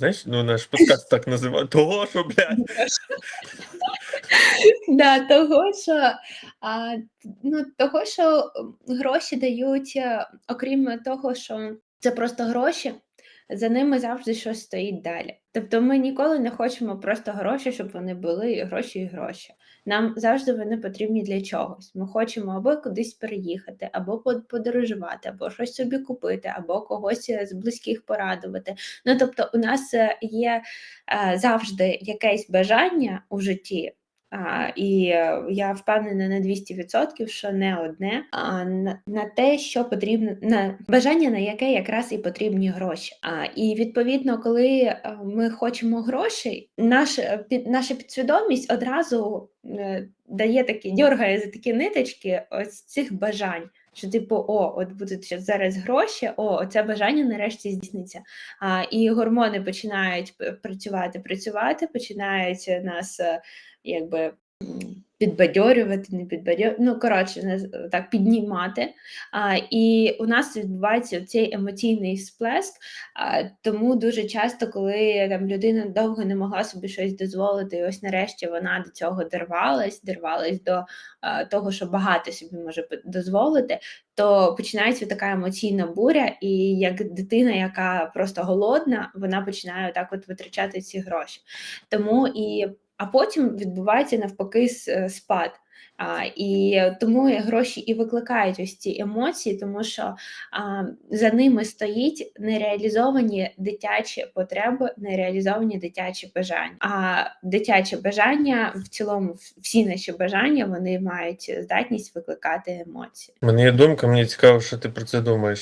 Знаєш, ну наш подкаст так називає. Того, що, блядь. Да, того, що, а, ну, того, що гроші дають, е, окрім того, що це просто гроші, за ними завжди щось стоїть далі. Тобто ми ніколи не хочемо просто гроші, щоб вони були гроші і гроші. Нам завжди вони потрібні для чогось. Ми хочемо або кудись переїхати, або по- подорожувати, або щось собі купити, або когось е, з близьких порадувати. Ну тобто, у нас е, є е, завжди якесь бажання у житті. А, і е, я впевнена на 200%, що не одне, а на, на те, що потрібно, на бажання, на яке якраз і потрібні гроші. А, і відповідно, коли е, ми хочемо грошей, наш, е, під, наша підсвідомість одразу дає такі, дьоргає за такі ниточки ось цих бажань. Що, типу, о, от будуть зараз гроші, о, це бажання нарешті здійсниться. А, і гормони починають працювати, працювати, починають нас е, якби підбадьорювати, не підбадьорювати, ну коротше, не так піднімати. А, і у нас відбувається цей емоційний сплеск. А, тому дуже часто, коли там людина довго не могла собі щось дозволити, і ось нарешті вона до цього дорвалась, дорвалась до а, того, що багато собі може дозволити, то починається така емоційна буря, і як дитина, яка просто голодна, вона починає так от витрачати ці гроші. Тому і а потім відбувається навпаки е, спад. А, і тому гроші і викликають ось ці емоції, тому що а, за ними стоїть нереалізовані дитячі потреби, нереалізовані дитячі бажання. А дитячі бажання в цілому, всі наші бажання, вони мають здатність викликати емоції. У мене є думка, мені цікаво, що ти про це думаєш.